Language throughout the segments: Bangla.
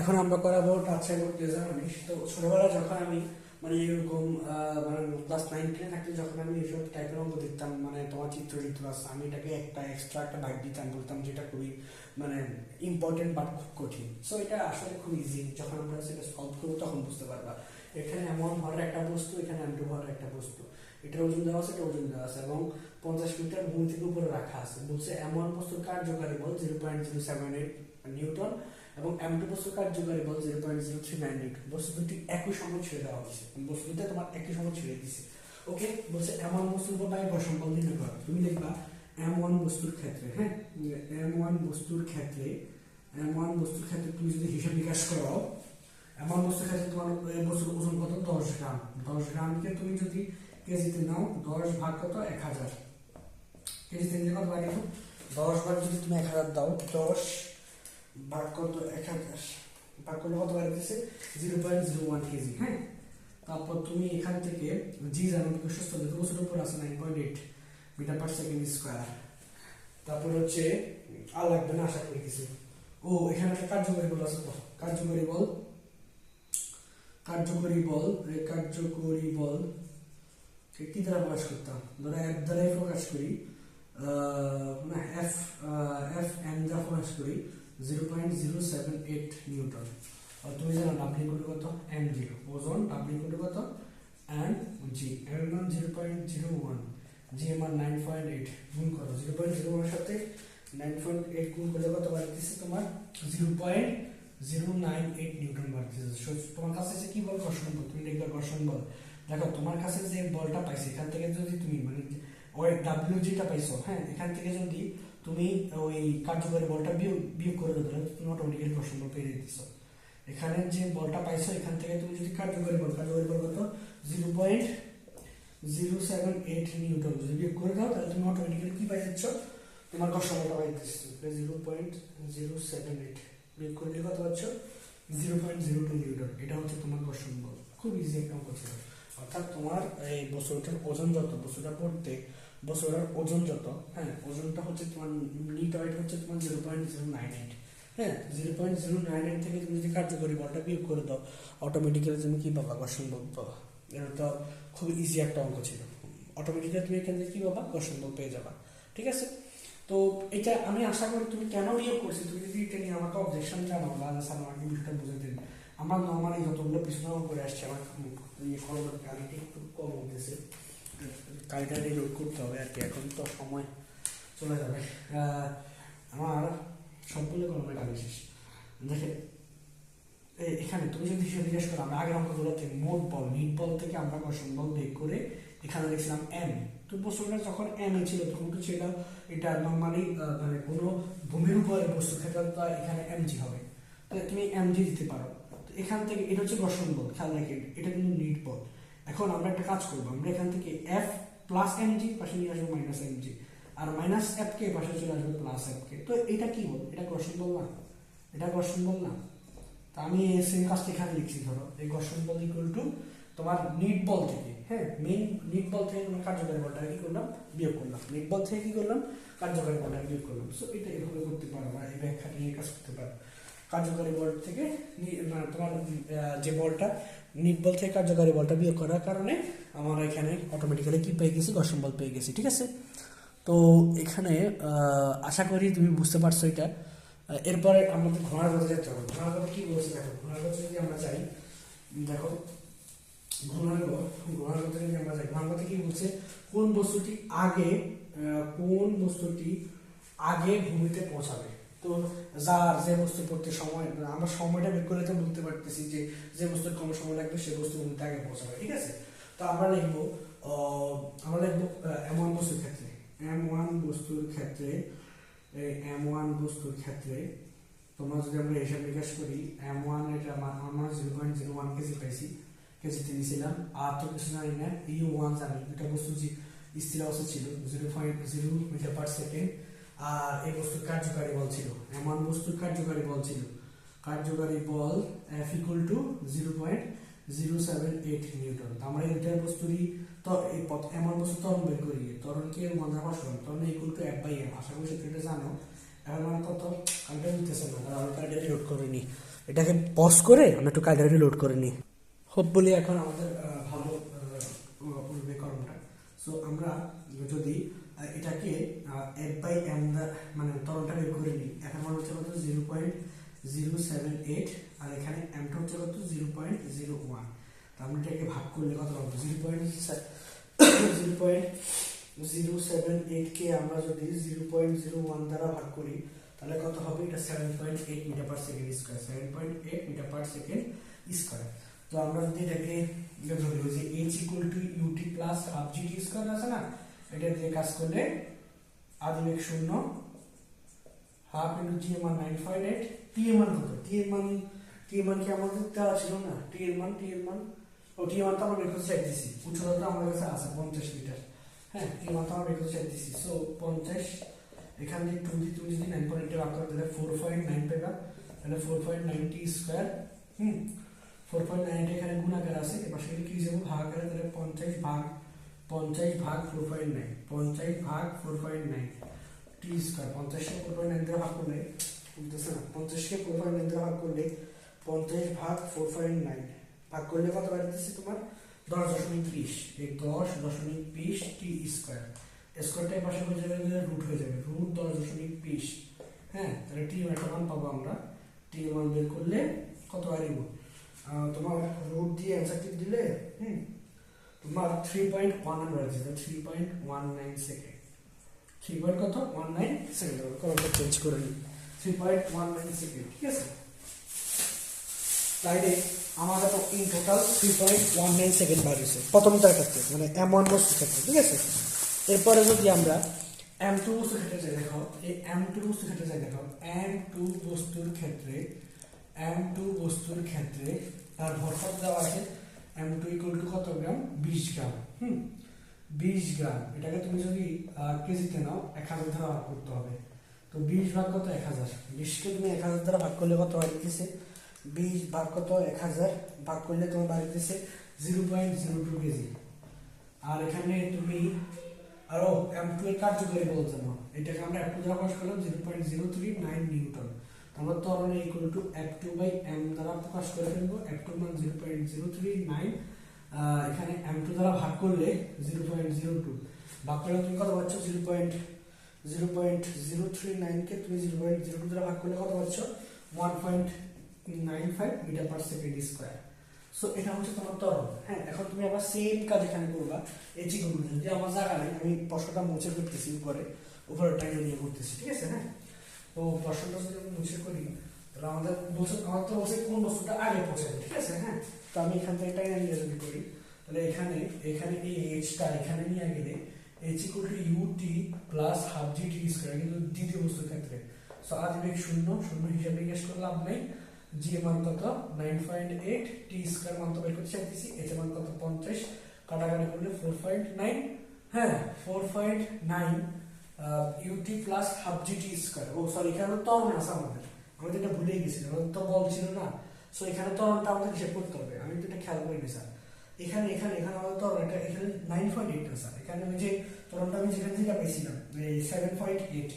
এখন আমরা করাবো টাচ সাইবোর্ড ডিজাইনিস তো ছোটবেলায় যখন আমি মানে এরকম মানে ক্লাস নাইন টেনে থাকতে যখন আমি এসব টাইপের অঙ্ক দেখতাম মানে তোমার চিত্র চিত্র আছে, আমি এটাকে একটা এক্সট্রা একটা ভাগ দিতাম, বলতাম যেটা খুবই মানে ইম্পর্টেন্ট বাট খুব কঠিন। সো এটা আসলে খুব ইজি যখন আমরা সেটা সলভ করব তখন বুঝতে পারবা। এখানে এমন ভরের একটা বস্তু, এখানে এম টু ভরের একটা বস্তু। এটার ওজন দেওয়া আছে এটা ওজন দেওয়া আছে এবং পঞ্চাশ মিটার ভূমি থেকে উপরে রাখা আছে। বলছে এমন বস্তুর কার্যকারী বল zero point zero seven eight newton এবং এম টু বস্তুর কার্যকারী বল zero point zero three nine newton বস্তু দুটি একই সময় ছেড়ে দেওয়া হয়েছে। বস্তু দুটো তোমার একই সময় ছেড়ে দিছে ওকে, বলছে এমন বস্তুর উপর তাই ঘর্ষণ বল নির্ণয় করো তুমি দেখবা এম ওয়ান বস্তুর ক্ষেত্রে হ্যাঁ? এম ওয়ান বস্তুর ক্ষেত্রে এম ওয়ান বস্তুর ক্ষেত্রে তুমি যদি হিসাব নিকাশ করো এমন বস্তুর ক্ষেত্রে তোমার বস্তুর ওজন কত? দশ গ্রাম। দশ গ্রামকে তুমি যদি কেজিতে নাও, দশ ভাগ কত? এক হাজার। কেজিতে নিলে কত এখন দশ ভাগ যদি তুমি এক হাজার দাও, দশ ভাগ কত? এক হাজার। ভাগ করলে কত দিচ্ছে zero point zero one KG. হ্যাঁ? তারপর তুমি এখান থেকে, জি জানো সুস্থ দেখো বছরের উপর আছে nine point eight metre per second square তারপর হচ্ছে, আর লাগবে না, আশা করি কিছু। ও, এখানে একটা কার্যকরী বল আছে কার্যকরী বল? কার্যকরী বল কার্যকরী বল। কে দ্বারা প্রকাশ করতাম। ধরো এফ দ্বারাই প্রকাশ করি এফ এফ এম দ্বারা প্রকাশ করি zero point zero seven eight newton. আর তুমি জানো ডাব্লিউ কোড কত? এম জিরো ওজন ডাব্লিউ কোড কত? এম জি এম মান zero point zero one G আর নাইন পয়েন্ট এইট গুণ করো। জিরো পয়েন্ট জিরো ওয়ানের সাথে নাইন পয়েন্ট এইট গুণ করলে কত বাড়তেছে তোমার? Zero point zero nine eight newton বাড়তেছে। তোমার কাছে কি বল? ঘর্ষণ বল। তুমি দেখবে ঘর্ষণ বল। দেখো, তোমার কাছে যে বলটা পাইছে, এখান থেকে যদি তুমি মানে ওই ডাব্লিউ যেটা পাইছো হ্যাঁ এখান থেকে যদি তুমি ওই কার্যকরী বলটা বিয়োগ বিয়োগ করে দেবে তুমি অটোমেটিক্যালি বল পেয়ে দিচ্ছ এখানে যে বলটা পাইছো, এখান থেকে তুমি যদি কার্যকরী বল কার্যকরী বল কত? Zero point zero seven eight newton. যদি বিয়োগ করে দাও, তাহলে তুমি অটোমেটিক্যালি কি পাই যাচ্ছ? তোমার ঘর্ষণ বলটা পাই দিচ্ছ zero point zero seven eight বিয়োগ করে দিলে কত পাচ্ছ? Zero point zero two newton. এটা হচ্ছে তোমার ঘর্ষণ বল খুব ইজি একটা ছিল অর্থাৎ তোমার এই বস্তুটার ওজন যত বস্তুটা পড়তে বস্তুটার ওজন যত হ্যাঁ ওজনটা হচ্ছে তোমার নিট ওয়েট হচ্ছে তোমার zero point zero nine eight হ্যাঁ zero point zero nine eight থেকে তুমি যদি কার্যকরী বলটা বিয়োগ করে দাও অটোমেটিক্যালি তুমি কি পাবা? ঘর্ষণ বল পাবা। এটা তো খুব ইজি একটা অঙ্ক ছিল। অটোমেটিক্যালি তুমি এখান থেকে কি পাবা? ঘর্ষণ বল পেয়ে যাবা। ঠিক আছে? তো এটা আমি আশা করি তুমি কেন বিয়োগ করছি? তুমি যদি এটা নিয়ে আমাকে অবজেকশন জানাও বা আমাকে বিষয়টা বুঝে দিন। আমরা নর্মালি যতগুলো পিছনে করে আসছি, আমার ইয়ে করো গাড়িটি একটু কম হতেছে গাড়িটা রিলোড করতে হবে আর কি, এখন তো সময় চলে যাবে। আমার সম্পূর্ণ কলমের গাড়ি শেষ। দেখে এখানে তুমি যদি হিসেবে জিজ্ঞেস করো, আমরা আগের অঙ্কগুলো থেকে মোট বল নিট বল থেকে আমরা ঘর্ষণ বল বের করে এখানে লিখছিলাম এম তো বস্তুটা যখন এম এ ছিল, তখন তো ছিল এটা নর্মালি মানে কোনো ভূমির উপরে বস্তু ক্ষেত্রে এখানে এম জি হবে। তুমি এম জি দিতে পারো। এখান থেকে, এটা হচ্ছে ঘর্ষণ খেয়াল রাখি এটা কিন্তু নিট বল এখন আমরা একটা কাজ করব, আমরা এখান থেকে এফ প্লাস জি পাশে নিয়ে আসব মাইনাস জি আর মাইনাস কে পাশে চলে আসবে প্লাস কে। তো এটা কি বল? এটা ঘর্ষণ বল না? এটা ঘর্ষণ বল না? তা আমি সেম কাজটা এখানে লিখছি, ধরো, এই ঘর্ষণ বল ইকুয়াল টু তোমার নিট বল থেকে হ্যাঁ মেইন নিট বল থেকে আমরা কার্যকারী বলটা কি করলাম? বিয়োগ করলাম। নিট বল থেকে কি করলাম? কার্যকারী বলটা বিয়োগ করলাম। সো এটা এভাবে করতে পারো বা এই ব্যাখ্যা নিয়ে কাজ করতে পারো। কার্যকারী বল থেকে মানে তোমার যে বলটা, নিট বল থেকে কার্যকারী বলটা বিয়োগ করার কারণে আমার এখানে অটোমেটিক্যালি কি পেয়ে গেছি? ঘর্ষণ বল পেয়ে গেছি, ঠিক আছে? তো এখানে আশা করি তুমি বুঝতে পারছ এটা। এরপরে আমাদের ঘোড়ার কথা যেতে হবে। ঘোড়ার কথা কি বলছে? দেখো, ঘোড়ার কথা যদি আমরা যাই, দেখো, ঘোড়ার ঘোড়ার কথা যদি আমরা যাই, ঘোড়ার কথা কি বলছে? কোন বস্তুটি আগে কোন বস্তুটি আগে ভূমিতে পৌঁছাবে? তো যার যে বস্তু পড়তে সময়, আমরা সময়টা বের করে তো বলতে পারতেছি যে যে বস্তুর কম সময় লাগবে, সে বস্তু ভূমিতে আগে পৌঁছাবে, ঠিক আছে? তো আমরা লিখব আমরা লিখব এম ওয়ান বস্তুর ক্ষেত্রে এম ওয়ান বস্তুর ক্ষেত্রে এম ওয়ান বস্তুর ক্ষেত্রে, তোমরা যদি আমরা হিসাব নিকাশ করি এম ওয়ান এটা আমার zero point zero one KG পাইছি, কেজিতে নিয়েছিলাম আর তো কিছু জানি না ইউ ওয়ান জানি এটা বস্তু স্থির অবস্থা ছিল zero point zero metre per second আর এই বস্তুর কার্যকারী বল ছিল। এমন বস্তুর কার্যকারী বল ছিল। কার্যকারী বল F equal to zero point zero seven eight newton. আমরা এটার বস্তুরই তো এই পথ এমন বস্তু ত্বরণ বের করি। ত্বরণকে মজা পাশন ত্বরণ equal to F by M আশা করি সেটা জানো। এখন আমার কত কালটা নিতেছে না। কারণ আমি কালটা রিলোড করিনি এটাকে পজ করে আমরা একটু কায়দাটা লোড করে নিই। হোপফুলি এখন আমাদের ভালো উঠবে কর্মটা। সো আমরা যদি এটাকে এফ বাই এম মানে তরলটা বের করে নিই। এখন মনে হচ্ছে কত? Zero point zero seven eight আর এখানে এমটা হচ্ছে কত? জিরো পয়েন্ট জিরো ওয়ান তা আমরা এটাকে ভাগ করলে কত পাবো? Zero point zero point zero seven এইটকে আমরা যদি জিরো পয়েন্ট জিরো ওয়ান দ্বারা ভাগ করি, তাহলে কত হবে? এটা seven point eight metre per second square seven point eight metre per second square তো আমরা যদি এটাকে ধরি যে H equal to UT plus half GT square আছে না? এটা দিয়ে কাজ করলে আদিবেগ শূন্য হাফ ইন্টু টি এর মান নাইন ফাইভ এইট টি এর মান কত? টি এর মান টি এর মান কি আমাদের দেওয়া ছিল না? টি এর মান টি এর মান। ও টি এর মান তো আমরা বের করতে চাইতেছি উচ্চতা আমাদের কাছে আছে, পঞ্চাশ মিটার। হ্যাঁ টি এর মান তো আমরা বের করতে চাইতেছি সো পঞ্চাশ, এখান থেকে টু দিয়ে তুমি যদি নাইন পয়েন্ট এইট ভাগ তাহলে ফোর পয়েন্ট নাইন পেবা তাহলে ফোর পয়েন্ট নাইনটি স্কোয়ার হুম ফোর পয়েন্ট নাইনটি এখানে গুণাকার আছে, এবার সেখানে কি যাব ভাগ করে তাহলে পঞ্চাশ ভাগ পঞ্চাশ ভাগ ফোর পয়েন্ট নাইন পঞ্চাশ ভাগ ফোর পয়েন্ট নাইন টি স্কোয়ার পঞ্চাশকে ফোর পয়েন্ট নাইন দিয়ে ভাগ করলে বুঝতেছে না পঞ্চাশকে ফোর পয়েন্ট নাইন দিয়ে ভাগ করলে পঞ্চাশ ভাগ ফোর পয়েন্ট নাইন ভাগ করলে কত বাড়িতেছে তোমার? দশ দশমিক বিশ। এই দশ দশমিক বিশ টি স্কোয়ার স্কোয়ারটাই পাশে হয়ে যাবে রুট হয়ে যাবে। রুট দশ দশমিক বিশ। হ্যাঁ তাহলে টি একটা মান পাবো আমরা। টি মান বের করলে কত আসব তোমার রুট দিয়ে অ্যান্সার দিলে, হুম তোমার থ্রি পয়েন্ট ওয়ান আছে three point one nine second three point কত? ওয়ান নাইন সেকেন্ড কলমটা চেঞ্জ করে নিই। Three point one nine second ঠিক আছে? তাইলে আমাদের তো in total three point one nine second বাড়িয়েছে প্রথমটার ক্ষেত্রে মানে এম ওয়ান বস্তুর ক্ষেত্রে ঠিক আছে? এরপরে যদি আমরা এম টু বস্তুর ক্ষেত্রে যাই, দেখো, এই এম টু বস্তুর ক্ষেত্রে যাই, দেখো এম টু বস্তুর ক্ষেত্রে এম টু বস্তুর ক্ষেত্রে তার ভরসাপ দেওয়া আছে এম টু ইকুয়াল টু কত গ্রাম? বিশ গ্রাম। হুম? বিশ গ্রাম। এটাকে তুমি যদি কেজিতে নাও, এক হাজার দ্বারা ভাগ করতে হবে। তো বিশ ভাগ কত? এক হাজার। বিশকে তুমি এক হাজার দ্বারা ভাগ করলে কত বাড়িতেছে বিশ ভাগ কত? এক হাজার। ভাগ করলে তোমার বাড়িতেছে zero point zero two KG. আর এখানে তুমি, আরও এম টু এর কার্যকরী বল জানো। এটাকে আমরা দ্বারা প্রকাশ করলাম, zero point zero three nine newton. আমরা ত্বরণে equal to F two by M দ্বারা প্রকাশ করে ফেলব এফ টু মান zero point zero three nine এখানে এম টু দ্বারা ভাগ করলে জিরো পয়েন্ট জিরো টু ভাগ করলে তুমি কত পাচ্ছ? Zero point zero point zero three নাইনকে তুমি জিরো পয়েন্ট জিরো টু দ্বারা ভাগ করলে কত পাচ্ছ? One point nine five metre per second square so এটা হচ্ছে তোমার তরল। হ্যাঁ এখন তুমি আবার সেম কাজ এখানে করবা। এই চিকন যে আমার জায়গা নেই, আমি প্রশ্নটা মুছে করতেছি উপরে উপরে টাইনে নিয়ে করতেছি ঠিক আছে? হ্যাঁ? তো প্রশ্নটা যদি আমি মুছে করি, তাহলে আমাদের বলছে আমার তো বলছে কোন বস্তুটা আগে পৌঁছাবে ঠিক আছে? হ্যাঁ? তো আমি এখান থেকে টাইনে নিয়ে যদি করি, তাহলে এখানে এখানে এই এইচটা এখানে নিয়ে গেলে H equal to UT plus half G T square কিন্তু দ্বিতীয় বস্তুর ক্ষেত্রে। সো আদিবেগ শূন্য শূন্য হিসাবে জিজ্ঞেস করে লাভ নেই। জি এর মান কত? Nine point eight T square মান তো বের করতে চাইতেছি এইচ এর মান কত? পঞ্চাশ। কাটাকাটি করলে ফোর পয়েন্ট নাইন হ্যাঁ? Four point nine u t plus half g t square oh sorry এখানে তরণ আছে আমাদের আমি তো এটা ভুলেই গেছিলাম আমাদের তো বল ছিল না। সো এখানে তরণটা আমাদের হিসেব করতে হবে। আমি তো এটা খেয়াল করিনি, স্যার। এখানে এখানে এখানে আমাদের তরণ এটা এখানে নাইন পয়েন্ট এইট স্যার। এখানে ওই যে তরণটা আমি যেখান থেকে পেয়েছিলাম সেভেন পয়েন্ট এইট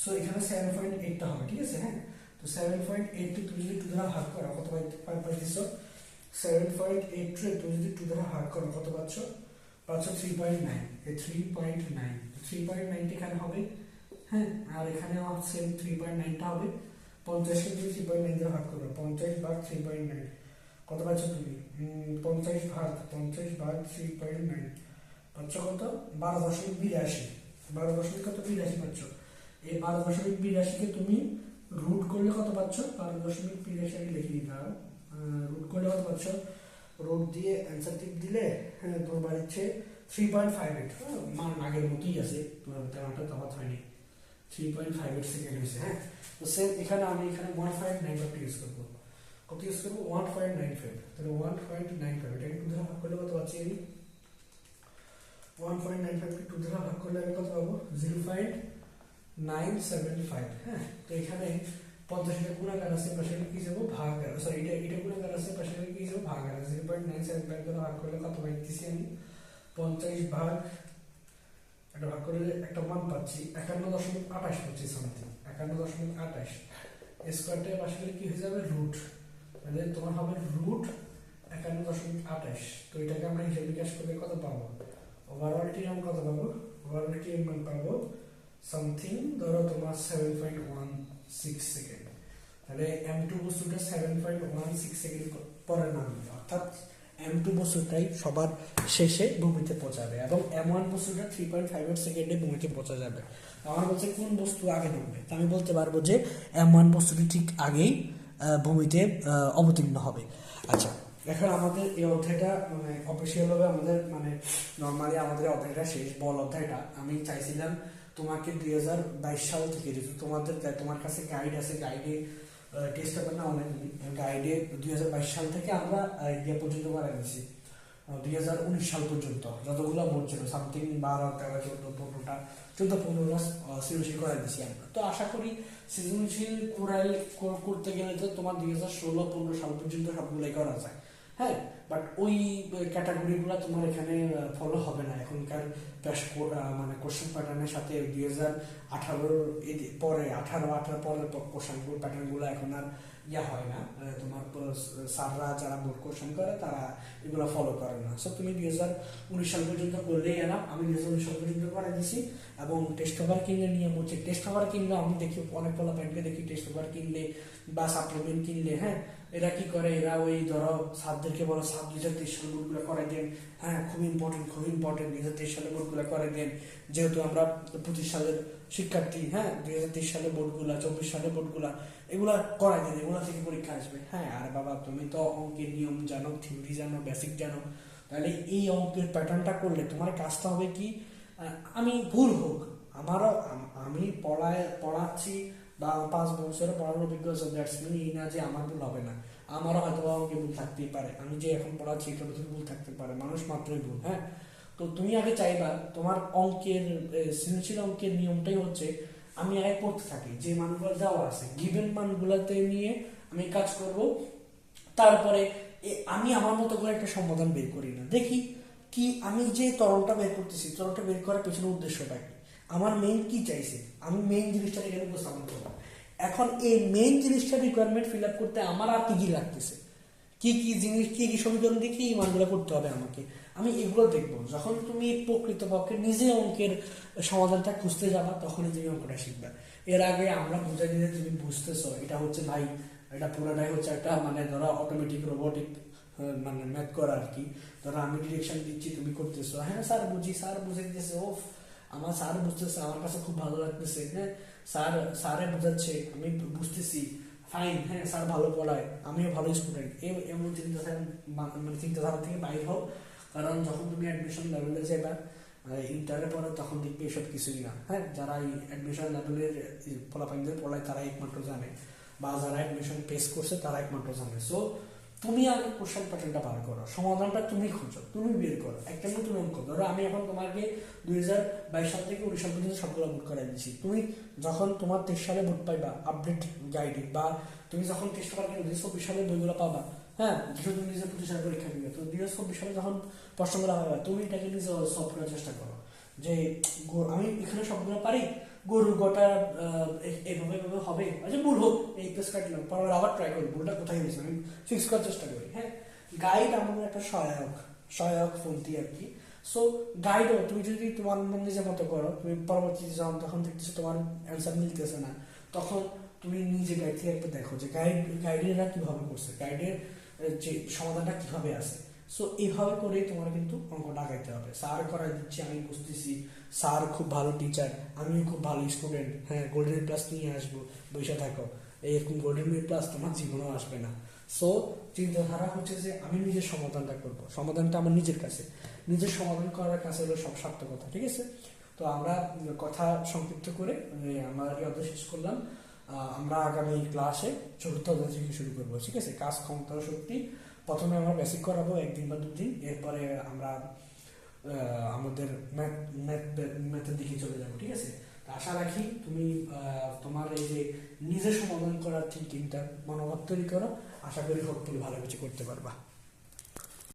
সো এখানে সেভেন পয়েন্ট এইটটা হবে, ঠিক আছে হ্যাঁ? তো সেভেন পয়েন্ট এইট তুমি যদি টু দ্বারা ভাগ করো, কত পাইতেছ সেভেন পয়েন্ট এইট তুমি যদি টু দ্বারা ভাগ করো, কত পাচ্ছ? পাচ্ছ থ্রি পয়েন্ট নাইন এই three point nine three point ninety হবে? হ্যাঁ আর এখানে সেম থ্রি পয়েন্ট নাইনটা হবে। পঞ্চাশকে থ্রি পয়েন্ট নাইন ভাগ করবে পঞ্চাশ ভাগ থ্রি পয়েন্ট নাইন কত পাচ্ছ তুমি? পঞ্চাশ ভাগ পঞ্চাশ ভাগ থ্রি পয়েন্ট নাইন পাচ্ছ কত? বারো দশমিক বিরাশি। বারো দশমিক কত? বিরাশি পাচ্ছ। এই বারো দশমিক বিরাশিকে তুমি রুট করলে কত পাচ্ছ? বারো দশমিক বিরাশি আমি লিখে দিতে হবে। রুট করলে কত পাচ্ছ? রুট দিয়ে অ্যান্সার টিপ দিলে হ্যাঁ তোমার বাড়িচ্ছে থ্রি পয়েন্ট ফাইভ এইট মান আগের মতোই আছে, তোমার তেমনটা তফাৎ হয়নি three point five eight second হয়েছে হ্যাঁ তো সেম এখানে আমি এখানে ওয়ান ফাইভ নাইন ফাইভটা ইউজ করব। কত ইউজ করব? ওয়ান পয়েন্ট নাইন ফাইভ তাহলে ওয়ান পয়েন্ট নাইন ফাইভ এটাকে টু দ্বারা ভাগ করলে কত পাচ্ছি আমি? ওয়ান পয়েন্ট নাইন ফাইভকে টু দ্বারা ভাগ করলে আমি কত পাবো? Zero point nine seven five হ্যাঁ তো এখানে পঞ্চাশটা গুণাকার আছে পাশে কি যাব? ভাগ সরি এটা এটা গুণাকার আছে পাশে কি যাব? ভাগ আর zero point nine seven five দ্বারা ভাগ করলে কত পাইতেছি আমি। পঞ্চাশ ভাগ এটা ভাগ করলে একটা মান পাচ্ছি। একান্ন দশমিক আঠাশ পাচ্ছি সামথিং একান্ন দশমিক আঠাশ। স্কোয়ারটা পাশে কি হয়ে যাবে? রুট তাহলে তোমার হবে রুট একান্ন দশমিক আঠাশ। তো এটাকে আমরা হিসাব নিকাশ করলে কত পাবো? ওভারঅলটির মান কত পাবো? ওভারঅলটির মান পাবো সামথিং ধরো তোমার seven point one six second তাহলে এম টু বস্তুটা seven point one six second পরে নামবে। অর্থাৎ এম টু বস্তুটাই সবার শেষে ভূমিতে পৌঁছাবে এবং এম ওয়ান বস্তুটা থ্রি পয়েন্ট ফাইভ এইট সেকেন্ডে ভূমিতে পৌঁছা যাবে। আমার বলছে কোন বস্তু আগে নামবে? তা আমি বলতে পারব যে এম ওয়ান বস্তুটি ঠিক আগেই ভূমিতে অবতীর্ণ হবে। আচ্ছা এখন আমাদের এই অধ্যায়টা মানে অফিসিয়াল ভাবে আমাদের মানে নর্মালি আমাদের অধ্যায়টা শেষ, বল অধ্যায়টা। আমি চাইছিলাম তোমাকে দুই হাজার বাইশ সাল থেকে, যেহেতু তোমাদের তোমার কাছে গাইড আছে গাইডে টেস্ট পেপার না, অনেক গাইডে দুই হাজার বাইশ সাল থেকে আমরা ইয়ে পর্যন্ত করা গেছি দুই হাজার উনিশ সাল পর্যন্ত, যতগুলো বোর্ড ছিল সামথিং বারো, তেরো, চোদ্দ, পনেরোটা চোদ্দ, পনেরোটা সৃজনশীল করাই দিয়েছি আমরা। তো আশা করি সৃজনশীল কোরাইল করতে গেলে তো তোমার দুই হাজার ষোলো, পনেরো সাল পর্যন্ত সবগুলোই করা যায়। হ্যাঁ বাট ওই ক্যাটাগরিগুলো তোমার এখানে ফলো হবে না। এখনকার মানে কোশ্চেন প্যাটার্নের সাথে দুই হাজার আঠারোর পরে, আঠারো আঠারো পরের কোশ্চেন প্যাটার্নগুলো এখন আর ইয়া হয় না। তোমার স্যাররা যারা বোর্ড কোশ্চেন করে, তারা এগুলো ফলো করে না। সো তুমি দুই হাজার উনিশ সাল পর্যন্ত করলেই এলাম। আমি দুই হাজার উনিশ সাল পর্যন্ত করে দিছি এবং টেস্ট ওভার কিনলে নিয়ম হচ্ছে টেস্ট ওভার কিনলে আমি দেখি অনেক বলা ব্যাংকে দেখি টেস্ট ওভার কিনলে বা সাপ্লিমেন্ট কিনলে হ্যাঁ এরা কি করে? এরা ওই ধরো সাবদেরকে বলো সাব তেইশ সালে বোর্ডগুলো করে দেন। হ্যাঁ খুব ইম্পর্টেন্ট খুব ইম্পর্টেন্ট হাজার তেইশ সালে বোর্ডগুলো করে দেন। যেহেতু আমরা পঁচিশ সালের শিক্ষার্থী হ্যাঁ দুই হাজার তেইশ সালে বোর্ডগুলা, চব্বিশ সালে বোর্ডগুলা, এগুলা করাই দেন, এগুলা থেকে পরীক্ষা আসবে। হ্যাঁ আর বাবা, তুমি তো অঙ্কের নিয়ম জানো থিওরি জানো বেসিক জানো। তাহলে এই অঙ্কের প্যাটার্নটা করলে তোমার কাজটা হবে কি? আমি ভুল হোক। আমারও আমি পড়ায়, পড়াচ্ছি বা পাঁচ বছরে পড়ানোর অভিজ্ঞতা মিন এই না যে আমার ভুল হবে না। আমারও হয়তো অঙ্কে ভুল থাকতেই পারে। আমি যে এখন পড়াচ্ছি এটা থেকে ভুল থাকতে পারে। মানুষ মাত্রই ভুল হ্যাঁ? তো তুমি আগে চাইবা, তোমার অঙ্কের সৃজনশীল অঙ্কের নিয়মটাই হচ্ছে, আমি আগে পড়তে থাকি। যে মানগুলো দেওয়া আছে গিভেন মানগুলোতে নিয়ে আমি কাজ করব। তারপরে আমি আমার মতো করে একটা সমাধান বের করি না। দেখি কি আমি যে তরলটা বের করতেছি তরলটা বের করার পেছনে উদ্দেশ্যটা কি? আমার মেইন কি চাইছে? আমি মেইন জিনিসটা এখানে উপস্থাপন করব। এখন এই মেইন জিনিসটা রিকোয়ারমেন্ট ফিল আপ করতে আমার আর কি কি লাগতেছে? কি কি জিনিস, কি কি সমীকরণ দেখি এই মানগুলো করতে হবে আমাকে? আমি এগুলো দেখব। যখন তুমি প্রকৃতপক্ষে নিজে অঙ্কের সমাধানটা খুঁজতে যাবা, তখনই তুমি অঙ্কটা শিখবে। এর আগে আমরা বুঝাই দিলে তুমি বুঝতেছো। এটা হচ্ছে ভাই এটা পুরোটাই হচ্ছে একটা মানে ধরো অটোমেটিক রোবোটিক মানে ম্যাথ করা আর কি। ধরো আমি ডিরেকশন দিচ্ছি, তুমি করতেছো। হ্যাঁ স্যার বুঝি স্যার বুঝে দিতেছে, ওফ। আমার স্যার বুঝতেছে, আমার কাছে খুব ভালো লাগতেছে হ্যাঁ? স্যার, স্যারে বোঝাচ্ছে, আমি বুঝতেছি। ফাইন হ্যাঁ স্যার ভালো পড়ায়, আমিও ভালো স্টুডেন্ট এমন চিন্তাধারা মানে চিন্তাধারা থেকে বাইর হোক কারণ যখন তুমি অ্যাডমিশন লেভেলে যাবা ইন্টারে পড়ো, তখন দেখবে এসব কিছুই না হ্যাঁ? যারা এই অ্যাডমিশন লেভেলের ফলাফলদের পড়ায়, তারা একমাত্র জানে। বা যারা অ্যাডমিশন পেস করছে, তারা একমাত্র জানে। সো তুমি আগে কোশ্চেন প্যাটার্নটা বার করো, সমাধানটা তুমি খুঁজো, তুমি বের করো, একটা নতুন অঙ্ক ধরো আমি এখন তোমাকে দুই হাজার বাইশ সাল থেকে উনিশ সাল পর্যন্ত সবগুলো বুট করাই দিচ্ছি তুমি যখন তোমার তেইশ সালে বুট পাইবা আপডেট গাইডে বা তুমি যখন টেস্ট করার দুই চব্বিশ সালে বইগুলো পাবা হ্যাঁ যেহেতু তুমি নিজে পঁচিশ সালে পরীক্ষা দিবে, তো দুই হাজার চব্বিশ সালে যখন প্রশ্নগুলো পাবা তুমি এটাকে নিজে সলভ করার চেষ্টা করো। যে আমি এখানে সবগুলো পারি গরুর গোটা আহ, এ- এভাবে হবে। আচ্ছা ভুল হোক এই পেস কাটলাম পরে আবার ট্রাই করি ভুলটা কোথায় হয়েছে? আমি ফিক্স করার চেষ্টা করি। হ্যাঁ গাইড আমাদের একটা সহায়ক সহায়ক পন্থী আর কি। সো গাইডও তুমি যদি তোমার নিজের মতো করো তুমি পরবর্তী যখন তখন দেখতেছো তোমার অ্যান্সার মিলতেছে না তখন তুমি নিজে গাইড থেকে একটা দেখো যে গাইড গাইডেরা কীভাবে করছে? গাইডের যে সমাধানটা কীভাবে আছে? সো এইভাবে করে তোমার কিন্তু অঙ্কটা আগাইতে হবে। স্যার করাই দিচ্ছি, আমি বুঝতেছি। স্যার খুব ভালো টিচার আমিও খুব ভালো স্টুডেন্ট হ্যাঁ গোল্ডেন প্লাস নিয়ে আসব, বসে থাকো। এরকম গোল্ডেন মেড প্লাস তোমার জীবনেও আসবে না। সো চিন্তাধারা হচ্ছে যে আমি নিজের সমাধানটা করব। সমাধানটা আমার নিজের কাছে। নিজের সমাধান করার কাছে হলো সব সার্থকতা ঠিক আছে? তো আমরা কথা সংক্ষিপ্ত করে আমরা অধ্যায় শেষ করলাম। আমরা আগামী ক্লাসে চতুর্থ অধ্যায় থেকে শুরু করব, ঠিক আছে? কাজ ক্ষমতা শক্তি প্রথমে আমরা বেসিক করাবো, একদিন বা দুদিন, এরপরে আমরা আমাদের ম্যাথ ম্যাথ ম্যাথের দিকে চলে যাব, ঠিক আছে? আশা রাখি তুমি তোমার এই যে নিজের সমাধান করার থিঙ্কিংটা মনোভাব তৈরি করো। আশা করি হোপফুলি ভালো কিছু করতে পারবা।